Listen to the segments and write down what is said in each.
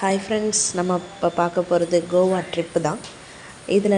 Hi friends நம்ம இப்போ பார்க்க போகிறது கோவா ட்ரிப்பு தான். இதில்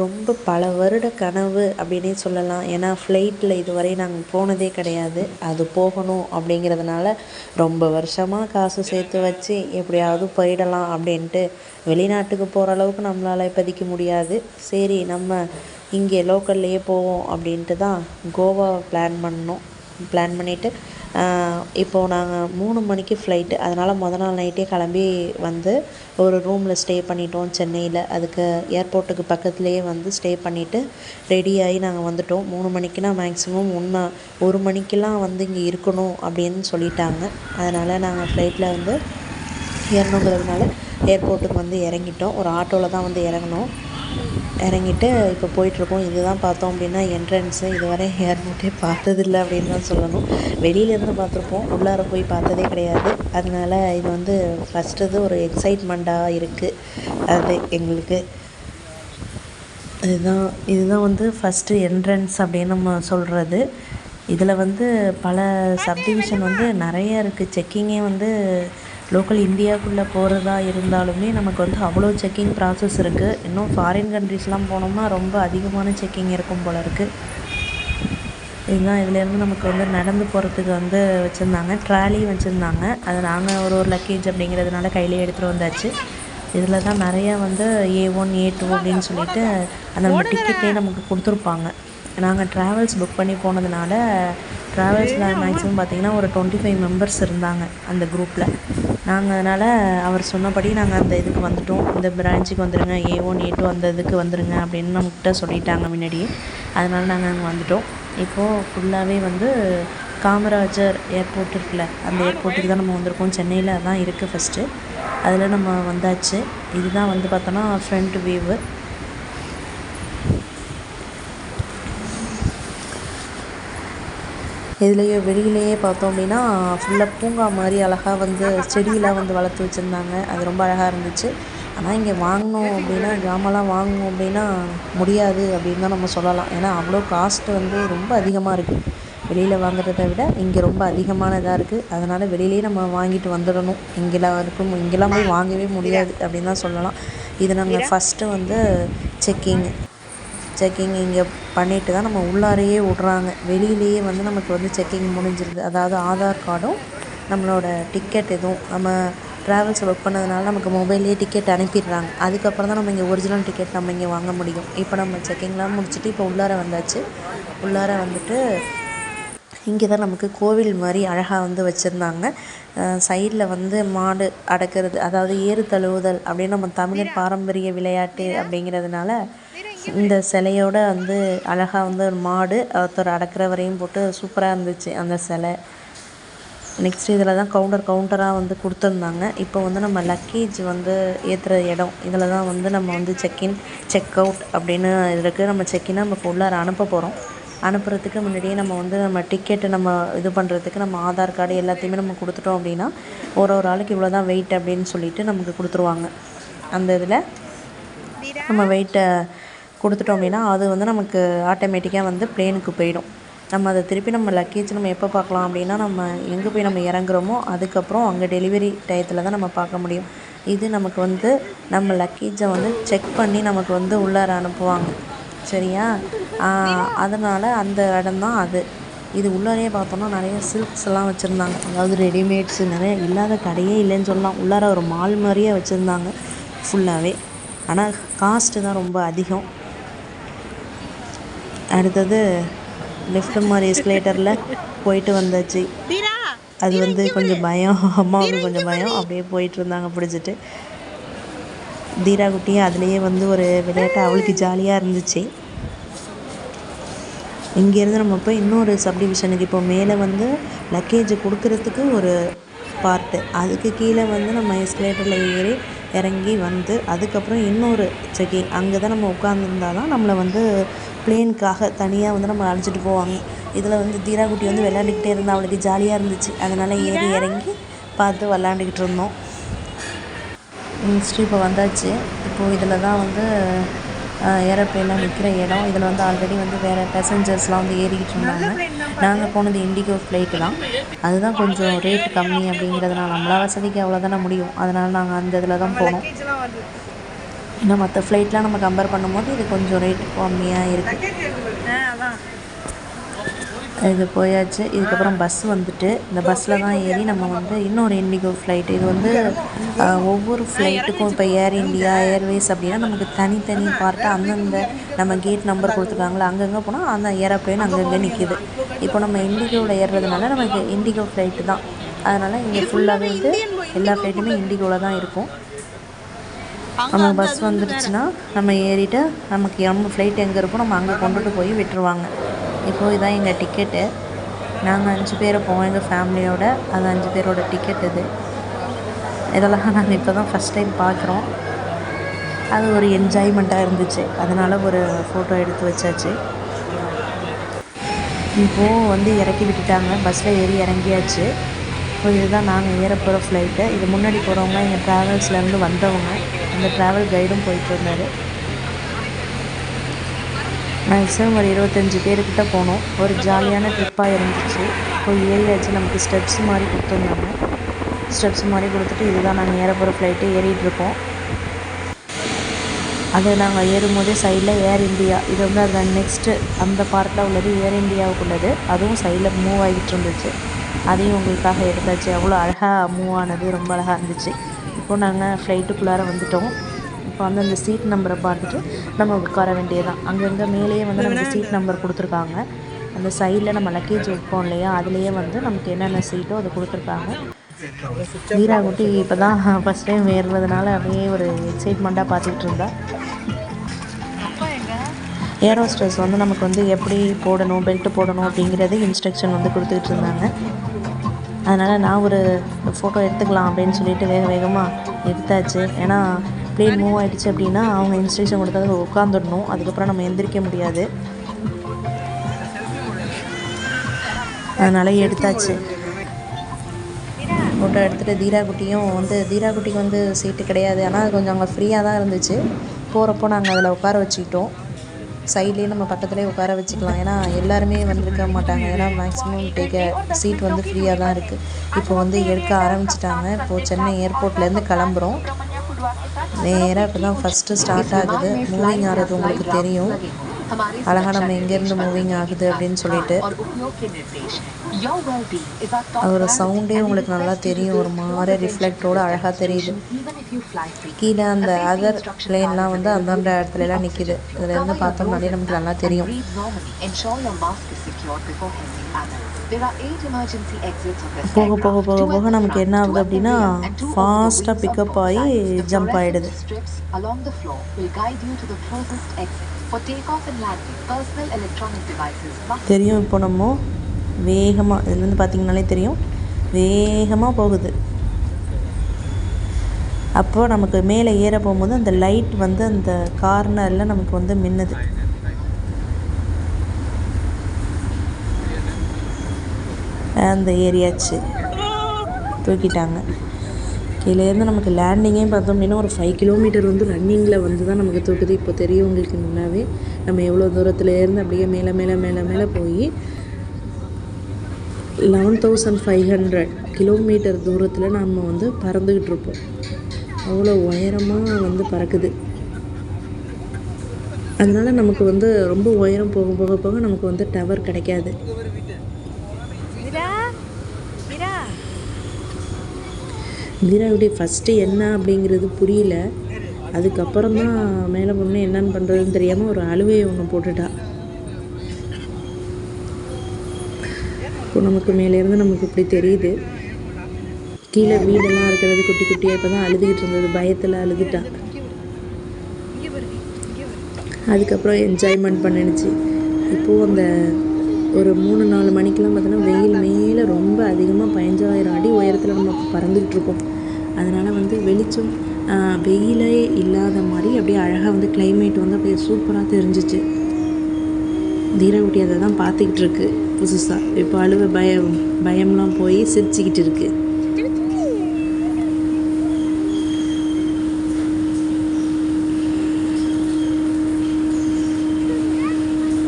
ரொம்ப பல வருட கனவு அப்படின்னே சொல்லலாம். ஏன்னா ஃப்ளைட்டில் இதுவரை நாங்கள் போனதே கிடையாது. அது போகணும் அப்படிங்கிறதுனால ரொம்ப வருஷமாக காசு சேர்த்து வச்சு எப்படியாவது போயிடலாம் அப்படின்ட்டு வெளிநாட்டுக்கு போகிற அளவுக்கு நம்மளால் இப்போதைக்கு முடியாது. சரி நம்ம இங்கே லோக்கல்லையே போவோம் அப்படின்ட்டு தான் கோவா பிளான் பண்ணோம். பிளான் பண்ணிவிட்டு இப்போது நாங்கள் மூணு மணிக்கு ஃப்ளைட்டு அதனால் மொதல் நாள் நைட்டே கிளம்பி வந்து ஒரு ரூமில் ஸ்டே பண்ணிட்டோம் சென்னையில். அதுக்கு ஏர்போர்ட்டுக்கு பக்கத்துலேயே வந்து ஸ்டே பண்ணிவிட்டு ரெடியாகி நாங்கள் வந்துட்டோம். மூணு மணிக்குனா மேக்ஸிமம் ஒன்று ஒரு மணிக்கெலாம் வந்து இங்கே இருக்கணும் அப்படின்னு சொல்லிட்டாங்க. அதனால் நாங்கள் ஃப்ளைட்டில் வந்து ஏறணுங்கிறதுனால ஏர்போர்ட்டுக்கு வந்து இறங்கிட்டோம். ஒரு ஆட்டோவில் தான் வந்து இறங்குனோம். இறங்கிட்டு இப்போ போயிட்டுருக்கோம். இதுதான் பார்த்தோம் அப்படின்னா என்ட்ரன்ஸு இதுவரை ஏர்போர்ட்டே பார்த்ததில்ல அப்படின்னு தான் சொல்லணும். வெளியிலேருந்து பார்த்துருப்போம். உள்ளார போய் பார்த்ததே கிடையாது. அதனால இது வந்து ஃபஸ்ட்டு இது ஒரு எக்ஸைட்மெண்ட்டாக இருக்குது அது எங்களுக்கு. இதுதான் இதுதான் வந்து ஃபஸ்ட்டு என்ட்ரன்ஸ் அப்படின்னு நம்ம சொல்கிறது இதில் வந்து பல சப்டிவிஷன் வந்து நிறைய இருக்குது செக்கிங்கே வந்து லோக்கல் இந்தியாவுக்குள்ளே போகிறதா இருந்தாலுமே நமக்கு வந்து அவ்வளோ செக்கிங் ப்ராசஸ் இருக்குது இன்னும் ஃபாரின் கண்ட்ரிஸ்லாம் போனோம்னா ரொம்ப அதிகமான செக்கிங் இருக்கும் போல் இருக்குது இதுதான் இதுலேருந்து நமக்கு வந்து நடந்து போகிறதுக்கு வந்து வச்சுருந்தாங்க. ட்ராலியும் வச்சுருந்தாங்க. அது நாங்கள் ஒரு ஒரு லக்கேஜ் அப்படிங்கிறதுனால கையிலே எடுத்துகிட்டு வந்தாச்சு. இதில் தான் நிறையா வந்து ஏ ஒன் ஏ டூ அப்படின்னு சொல்லிட்டு அந்த டிக்கெட்டே நமக்கு கொடுத்துருப்பாங்க. நாங்கள் ட்ராவல்ஸ் புக் பண்ணி போனதுனால ட்ராவல்ஸில் மேக்ஸிமம் பார்த்திங்கன்னா ஒரு டுவெண்ட்டி ஃபைவ் மெம்பர்ஸ் இருந்தாங்க அந்த குரூப்பில் நாங்கள் அதனால் அவர் சொன்னபடி நாங்கள் அந்த இதுக்கு வந்துவிட்டோம் இந்த பிரான்ச்சுக்கு வந்துடுங்க ஏ ஒன் ஏ டூ அந்த இதுக்கு வந்துடுங்க அப்படின்னு நம்மகிட்ட சொல்லிட்டாங்க முன்னாடியே அதனால் நாங்கள் அங்கே வந்துட்டோம். இப்போது ஃபுல்லாகவே வந்து காமராஜர் ஏர்போர்ட் இருக்குல்ல அந்த ஏர்போர்ட்டுக்கு தான் நம்ம வந்திருக்கோம். சென்னையில் தான் இருக்குது ஃபஸ்ட்டு அதில் நம்ம வந்தாச்சு. இதுதான் வந்து பார்த்தோன்னா ஃப்ரண்ட் வியூவு இதுலேயே வெளியிலேயே பார்த்தோம் அப்படின்னா ஃபுல்லாக பூங்கா மாதிரி அழகாக வந்து செடியெலாம் வந்து வளர்த்து வச்சுருந்தாங்க. அது ரொம்ப அழகாக இருந்துச்சு. ஆனால் இங்கே வாங்கினோம் அப்படின்னா ஜாமான்லாம் வாங்கணும் அப்படின்னா முடியாது அப்படின்னு தான் நம்ம சொல்லலாம். ஏன்னா அவ்வளோ காஸ்ட்டு வந்து ரொம்ப அதிகமாக இருக்குது வெளியில் வாங்குறத விட இங்கே ரொம்ப அதிகமான இதாக இருக்குது அதனால் வெளியிலேயே நம்ம வாங்கிட்டு வந்துடணும். இங்கெல்லாம் இருக்கும். இங்கெல்லாம் போய் வாங்கவே முடியாது அப்படின்னு தான் சொல்லலாம். இது நாங்கள் ஃபஸ்ட்டு வந்து செக்கிங் செக்கிங் இங்கே பண்ணிவிட்டு தான் நம்ம உள்ளாரையே விட்றாங்க. வெளியிலேயே வந்து நமக்கு வந்து செக்கிங் முடிஞ்சிருது. அதாவது ஆதார் கார்டும் நம்மளோட டிக்கெட் எதுவும் நம்ம ட்ராவல்ஸ் ஒர்க் பண்ணதுனால நமக்கு மொபைல்லேயே டிக்கெட் அனுப்பிடுறாங்க. அதுக்கப்புறம் தான் நம்ம இங்கே ஒரிஜினல் டிக்கெட் நம்ம இங்கே வாங்க முடியும். இப்போ நம்ம செக்கிங்லாம் முடிச்சுட்டு இப்போ உள்ளார வந்தாச்சு. உள்ளார வந்துட்டு இங்கே தான் நமக்கு கோவில் மாதிரி அழகாக வந்து வச்சுருந்தாங்க. சைடில் வந்து மாடு அடக்கிறது அதாவது ஏறு தழுவுதல் அப்படின்னு நம்ம தமிழர் பாரம்பரிய விளையாட்டு அப்படிங்கிறதுனால இந்த சிலையோட வந்து அழகாக வந்து ஒரு மாடு ஒருத்தர் அடக்கிற வரையும் போட்டு சூப்பராக இருந்துச்சு அந்த சிலை. நெக்ஸ்ட் இதில் தான் கவுண்டர் கவுண்டராக வந்து கொடுத்துருந்தாங்க. இப்போ வந்து நம்ம லக்கேஜ் வந்து ஏற்றுற இடம். இதில் தான் வந்து நம்ம வந்து செக்இன் செக் அவுட் அப்படின்னு இருக்குது நம்ம செக்இனாக நம்ம உள்ளார அனுப்ப போகிறோம் அனுப்புறதுக்கு முன்னாடியே நம்ம வந்து நம்ம டிக்கெட்டு நம்ம இது பண்ணுறதுக்கு நம்ம ஆதார் கார்டு எல்லாத்தையுமே நம்ம கொடுத்துட்டோம் அப்படின்னா ஒரு ஒரு ஆளுக்கு இவ்வளோ தான் வெயிட் அப்படின்னு சொல்லிட்டு நமக்கு கொடுத்துருவாங்க. அந்த இதில் நம்ம வெயிட்டை கொடுத்துட்டோம் அப்படின்னா அது வந்து நமக்கு ஆட்டோமேட்டிக்காக வந்து ப்ளேனுக்கு போயிடும். நம்ம அதை திருப்பி நம்ம லக்கேஜ் நம்ம எப்போ பார்க்கலாம் அப்படின்னா நம்ம எங்கே போய் நம்ம இறங்குறோமோ அதுக்கப்புறம் அங்கே டெலிவரி டயத்தில் தான் நம்ம பார்க்க முடியும். இது நமக்கு வந்து நம்ம லக்கேஜை வந்து செக் பண்ணி நமக்கு வந்து உள்ளார அனுப்புவாங்க. சரியா? அதனால் அந்த இடம் தான் அது. இது உள்ளாரையே பார்த்தோன்னா நிறைய சில்க்ஸ் எல்லாம் வச்சுருந்தாங்க. அதாவது ரெடிமேட்ஸு நிறைய இல்லாத கடையே இல்லைன்னு சொல்லலாம். உள்ளார ஒரு மால் மாதிரியே வச்சுருந்தாங்க. ஃபுல்லாகவே ஆனால் காஸ்ட்டு தான் ரொம்ப அதிகம். அடுத்தது லிஃப்ட் மாதிரி எஸ்கலேட்டரில் போயிட்டு வந்தாச்சு. அது வந்து கொஞ்சம் பயம். அம்மாவுக்கு கொஞ்சம் பயம். அப்படியே போயிட்டு இருந்தாங்க பிடிச்சிட்டு. தீரா குட்டியும் அதுலேயே வந்து ஒரு விளையாட்டு அவளுக்கு ஜாலியாக இருந்துச்சு. இங்கேருந்து நம்ம போய் இன்னொரு சப்டிவிஷனுக்கு இப்போ மேலே வந்து லக்கேஜ் கொடுக்குறதுக்கு ஒரு பார்ட்டு அதுக்கு கீழே வந்து நம்ம எஸ்கலேட்டரில் ஏறி இறங்கி வந்து அதுக்கப்புறம் இன்னொரு செக்கிங் அங்கே தான் நம்ம உட்காந்துருந்தா தான் நம்மளை வந்து ப்ளேனுக்காக தனியாக வந்து நம்ம அழைச்சிட்டு போவாங்க. இதில் வந்து தீராக்குட்டி வந்து விளாண்டுக்கிட்டே இருந்தால் அவளுக்கு ஜாலியாக இருந்துச்சு. அதனால் ஏறி இறங்கி பார்த்து விளாண்டுக்கிட்டு இருந்தோம். நெக்ஸ்ட்டு இப்போ வந்தாச்சு. இப்போது இதில் தான் வந்து ஏரோப்ளேனில் நிற்கிற இடம். இதில் வந்து ஆல்ரெடி வந்து வேறு பேசஞ்சர்ஸ்லாம் வந்து ஏறிக்கிட்டு இருந்தாங்க. நாங்கள் போனது இண்டிகோ ஃப்ளைட்டு தான். அதுதான் கொஞ்சம் ரேட் கம்மி அப்படிங்கிறதுனால நம்மளா வசதிக்கு அவ்வளோதானே முடியும். அதனால் நாங்கள் அந்த இதில் தான் போனோம். ஏன்னா மற்ற ஃப்ளைட்லாம் நம்ம கம்பேர் பண்ணும்போது இது கொஞ்சம் ரேட் கம்மியாக இருக்குது இது போயாச்சு. இதுக்கப்புறம் பஸ் வந்துட்டு இந்த பஸ்ஸில் தான் ஏறி நம்ம வந்து இன்னொரு இண்டிகோ ஃப்ளைட் இது வந்து ஒவ்வொரு ஃப்ளைட்டுக்கும் இப்போ ஏர் இந்தியா ஏர்வேஸ் அப்படின்னா நமக்கு தனித்தனி பார்ட்டாக அந்தந்த நம்ம கேட் நம்பர் கொடுத்துருக்காங்களா அங்கங்கே போனால் அந்த ஏரோப்ளேன் அங்கங்கே நிற்கிது இப்போ நம்ம இண்டிகோவில் ஏறுறதுனால நமக்கு இண்டிகோ ஃப்ளைட்டு தான். அதனால் இங்கே ஃபுல்லாகவே வந்து எல்லா ஃப்ளைட்டுமே இண்டிகோவில் தான் இருக்கும். நம்ம பஸ் வந்துடுச்சுன்னா நம்ம ஏறிட்டு நமக்கு நம்ம ஃப்ளைட் எங்கே இருக்கோ நம்ம அங்கே கொண்டுட்டு போய் விட்டுருவாங்க. இப்போது இதான் எங்கள் டிக்கெட்டு நாங்கள் அஞ்சு பேர் போவோம் எங்கள் ஃபேமிலியோட அது அஞ்சு பேரோட டிக்கெட் இது. இதெல்லாம் நாங்கள் இப்போ தான் ஃபஸ்ட் டைம் பார்க்குறோம் அது ஒரு என்ஜாய்மெண்ட்டாக இருந்துச்சு. அதனால் ஒரு ஃபோட்டோ எடுத்து வச்சாச்சு. இப்போது வந்து இறக்கி விட்டுட்டாங்க. பஸ்ஸில் ஏறி இறங்கியாச்சு. இப்போ இதுதான் நாங்கள் ஏற போகிற ஃப்ளைட்டு இது முன்னாடி போகிறவங்க எங்கள் ட்ராவல்ஸ்லேருந்து வந்தவங்க. அந்த ட்ராவல் கைடும் போயிட்டு இருந்தார். மேக்ஸிமம் ஒரு இருபத்தஞ்சி பேர்கிட்ட போனோம். ஒரு ஜாலியான ட்ரிப்பாக இருந்துச்சு. இப்போ ஏறியாச்சு நமக்கு ஸ்டெப்ஸ் மாதிரி கொடுத்துருந்தாங்க. ஸ்டெப்ஸ் மாதிரி கொடுத்துட்டு இதுதான் நாங்கள் ஏற போகிற ஃப்ளைட்டு ஏறிட்டுருக்கோம் அது நாங்கள் ஏறும்போதே சைடில் ஏர் இந்தியா இது வந்து அந்த நெக்ஸ்ட்டு அந்த பார்ட்டில் உள்ளது ஏர் இந்தியாவுக்கு உள்ளது அதுவும் சைடில் மூவ் ஆகிட்டு இருந்துச்சு. அதையும் உங்களுக்காக எடுத்தாச்சு. அவ்வளோ அழகாக மூவ் ஆனது. ரொம்ப அழகாக இருந்துச்சு. இப்போ நாங்கள் ஃப்ளைட்டுக்குள்ளார வந்துட்டோம். இப்போ வந்து அந்த சீட் நம்பரை பார்த்துட்டு நம்ம உட்கார வேண்டியதுதான். அங்கங்கே மேலேயே வந்து நமக்கு சீட் நம்பர் கொடுத்துருக்காங்க. அந்த சைடில் நம்ம லக்கேஜ் வைப்போம் இல்லையா? அதுலேயே வந்து நமக்கு என்னென்ன சீட்டோ அதை கொடுத்துருக்காங்க. வீரா குட்டி இப்போ தான் ஃபஸ்ட் டைம் ஏறுறதுனால அப்படியே ஒரு எக்ஸைட்மெண்ட்டாக பார்த்துட்டு இருந்தா. ஏரோஸ்ட்ரெஸ் வந்து நமக்கு வந்து எப்படி போடணும் பெல்ட் போடணும் அப்படிங்கிறது இன்ஸ்ட்ரக்ஷன் வந்து கொடுத்துக்கிட்டு இருந்தாங்க. அதனால் நான் ஒரு ஃபோட்டோ எடுத்துக்கலாம் அப்படின்னு சொல்லிட்டு வேக வேகமாக எடுத்தாச்சு. ஏன்னா பிளேன் மூவ் ஆகிடுச்சு அப்படின்னா அவங்க இன்ஸ்ட்ரக்ஷன் கொடுத்தது உட்காந்துடணும் அதுக்கப்புறம் நம்ம எந்திரிக்க முடியாது. அதனால் எடுத்தாச்சு. ஃபோட்டோ எடுத்துகிட்டு தீரா குட்டியும் வந்து தீரா குட்டிக்கு வந்து சீட்டு கிடையாது. ஆனால் அது கொஞ்சம் அங்கே ஃப்ரீயாக தான் இருந்துச்சு. போகிறப்போ நாங்கள் அதில் உட்கார வச்சுக்கிட்டோம். சைட்லேயே நம்ம பக்கத்துலேயே உட்கார வச்சுக்கலாம். ஏன்னா எல்லாருமே வந்திருக்க மாட்டாங்க. ஏன்னா மேக்ஸிமம் டேக்க சீட் வந்து ஃப்ரீயாக தான் இருக்குது இப்போ வந்து எடுக்க ஆரம்பிச்சிட்டாங்க. இப்போது சென்னை ஏர்போர்ட்லேருந்து கிளம்புறோம். நேராக இப்போ தான் ஃபஸ்ட்டு ஸ்டார்ட் ஆகுது. மூவிங் ஆகிறது உங்களுக்கு தெரியும். அழகாக நம்ம எங்கேருந்து மூவிங் ஆகுது அப்படின்னு சொல்லிட்டு அதோட சவுண்டே உங்களுக்கு நல்லா தெரியும் ஒரு மாதிரி ரிஃப்ளெக்டோட அழகாக தெரியுது கீழே அந்த அதர் பிளேன்லாம் வந்து அந்தந்த இடத்துலலாம் நிற்கிது இதில் இருந்து பார்த்தோம்னாலே நமக்கு நல்லா தெரியும் போக போக போக போக நமக்கு என்ன ஆகுது அப்படின்னா ஃபாஸ்ட்டாக பிக்கப் ஆகி ஜம்ப் ஆகிடுது தெரியும் இப்போ நம்ம வேகமாக இதுலேருந்து பார்த்தீங்கனாலே தெரியும். வேகமாக போகுது. அப்போ நமக்கு மேலே ஏற போகும்போது அந்த லைட் வந்து அந்த கார்னரில் நமக்கு வந்து மின்னுது. அந்த ஏரியாச்சு. தூக்கிட்டாங்க. கீழேருந்து நமக்கு லேண்டிங்கே பார்த்தோம் அப்படின்னா ஒரு ஃபைவ் கிலோமீட்டர் வந்து ரன்னிங்கில் வந்து தான் நமக்கு தூக்குது. இப்போ தெரியும் உங்களுக்கு முன்னாவே. நம்ம எவ்வளோ தூரத்துலேருந்து அப்படியே மேலே மேலே மேலே மேலே போய் eleven thousand five hundred kilometre தூரத்தில் நம்ம வந்து பறந்துக்கிட்டு இருப்போம். அவ்வளோ உயரமாக வந்து பறக்குது. அதனால நமக்கு வந்து ரொம்ப உயரம் போக போக போக நமக்கு வந்து டவர் கிடைக்காது. மீராவுடைய ஃபஸ்ட்டு என்ன அப்படிங்கிறது புரியல. அதுக்கப்புறம் தான் மேலே பொண்ணு என்னென்னு பண்ணுறதுன்னு தெரியாமல் ஒரு அழுவையை ஒன்று போட்டுட்டா. இப்போ நமக்கு மேலேருந்து நமக்கு இப்படி தெரியுது. கீழே வீடெல்லாம் இருக்கிறது குட்டி குட்டியாக இப்போ தான் அழுதுகிட்டு இருந்தது. பயத்தில் அழுதுட்டா. அதுக்கப்புறம் என்ஜாய்மெண்ட் பண்ணிடுச்சு. இப்போது அந்த ஒரு மூணு நாலு மணிக்கெலாம் பார்த்தோன்னா வெயில் மேலே ரொம்ப அதிகமாக பதினஞ்சாயிரம் அடி உயரத்தில் நம்ம பறந்துக்கிட்டு இருக்கோம். அதனால் வந்து வெளிச்சம் வெயிலே இல்லாத மாதிரி அப்படியே அழகாக வந்து கிளைமேட் வந்து அப்படியே சூப்பராக தெரிஞ்சிச்சு. தீரகுட்டி அதை தான் பார்த்துக்கிட்டு இருக்கு புதுசாக இப்போ அழுவ பயம் பயம்லாம் போய் சிரிச்சுக்கிட்டு இருக்கு.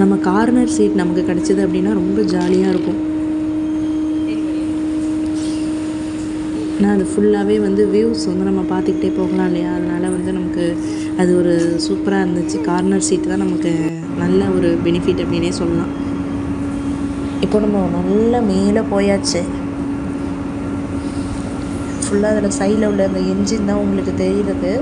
நம்ம கார்னர் சீட் நமக்கு கிடச்சிது அப்படின்னா ரொம்ப ஜாலியாக இருக்கும். ஏன்னா அது ஃபுல்லாகவே வந்து வியூஸ் வந்து நம்ம பார்த்துக்கிட்டே போகலாம் இல்லையா? அதனால் வந்து நமக்கு அது ஒரு சூப்பராக இருந்துச்சு. கார்னர் சீட் தான் நமக்கு நல்ல ஒரு பெனிஃபிட் அப்படின்னே சொல்லலாம். இப்போ நம்ம நல்ல மேலே போயாச்சு. ஃபுல்லாக அதில் சைடில் உள்ள அந்த என்ஜின் தான் உங்களுக்கு தெரியுது.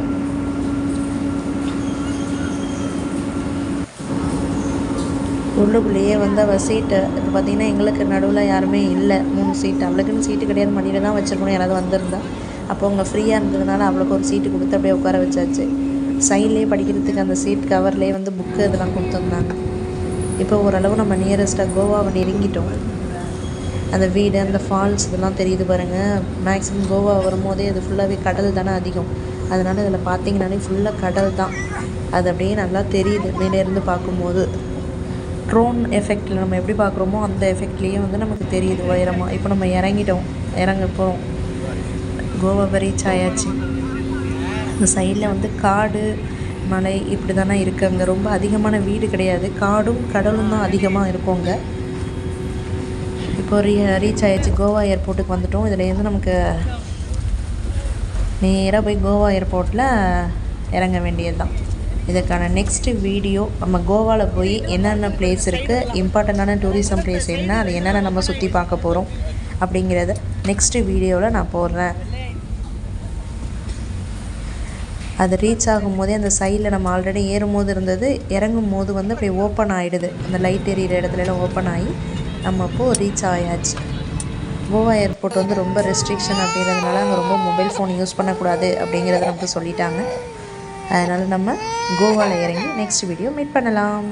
உள்ளுக்குள்ளேயே வந்து அவள் சீட்டு இப்போ பார்த்தீங்கன்னா எங்களுக்கு நடுவில் யாருமே இல்லை. மூணு சீட்டு அவளுக்குன்னு சீட்டு கிடையாது. மடியில் தான் வச்சிருக்கணும். யாராவது வந்திருந்தா. அப்போ அவங்க ஃப்ரீயாக இருந்ததுனால அவளுக்கு ஒரு சீட்டு கொடுத்து அப்படியே உட்கார வச்சாச்சு. சைட்லேயே படிக்கிறதுக்கு அந்த சீட் கவர்லேயே வந்து புக்கு இதெல்லாம் கொடுத்துருந்தாங்க. இப்போ ஓரளவு நம்ம நியரஸ்ட்டாக கோவாவை நெருங்கிட்டோம். அந்த வீடு அந்த ஃபால்ஸ் இதெல்லாம் தெரியுது பாருங்கள் மேக்ஸிமம் கோவா வரும்போதே அது ஃபுல்லாகவே கடல் தானே அதிகம். அதனால் இதில் பார்த்தீங்கன்னாலே ஃபுல்லாக கடல் தான். அது அப்படியே நல்லா தெரியுது. மேலே இருந்து பார்க்கும்போது. ட்ரோன் எஃபெக்டில் நம்ம எப்படி பார்க்குறோமோ அந்த எஃபெக்ட்லேயே வந்து நமக்கு தெரியுது உயரமாக இப்போ நம்ம இறங்கிட்டோம். இறங்க போகிறோம் கோவாவை ரீச் ஆயாச்சு இந்த சைடில் வந்து காடு மலை இப்படி தானே இருக்குது அங்கே. ரொம்ப அதிகமான வீடு கிடையாது. காடும் கடலும் தான் அதிகமாக இருக்கும் அங்கே. இப்போ ரீ ரீச் ஆயாச்சு. கோவா ஏர்போர்ட்டுக்கு வந்துட்டோம். இதுலேருந்து நமக்கு நேராக போய் கோவா ஏர்போர்ட்டில் இறங்க வேண்டியது தான் இதுக்கான நெக்ஸ்ட்டு வீடியோ நம்ம கோவாவில் போய் என்னென்ன பிளேஸ் இருக்குது இம்பார்ட்டண்ட்டான டூரிசம் பிளேஸ் என்ன அது என்னென்ன நம்ம சுற்றி பார்க்க போகிறோம் அப்படிங்கிறத நெக்ஸ்ட்டு வீடியோவில் நான் போடுறேன். அது ரீச் ஆகும்போதே அந்த சைடில் நம்ம ஆல்ரெடி ஏறும்போது இருந்தது இறங்கும் போது வந்து அப்படியே ஓப்பன் ஆகிடுது அந்த லைட் எரியிற இடத்துலலாம் ஓப்பன் ஆகி நம்ம அப்போது ரீச் ஆயாச்சு. கோவா ஏர்போர்ட் வந்து ரொம்ப ரெஸ்ட்ரிக்ஷன் அப்படிங்கிறதுனால அங்கே ரொம்ப மொபைல் ஃபோன் யூஸ் பண்ணக்கூடாது அப்படிங்கிறத நமக்கு சொல்லிட்டாங்க. அதனால் நம்ம கோவாவில் இறங்கி நெக்ஸ்ட் வீடியோ மீட் பண்ணலாம்.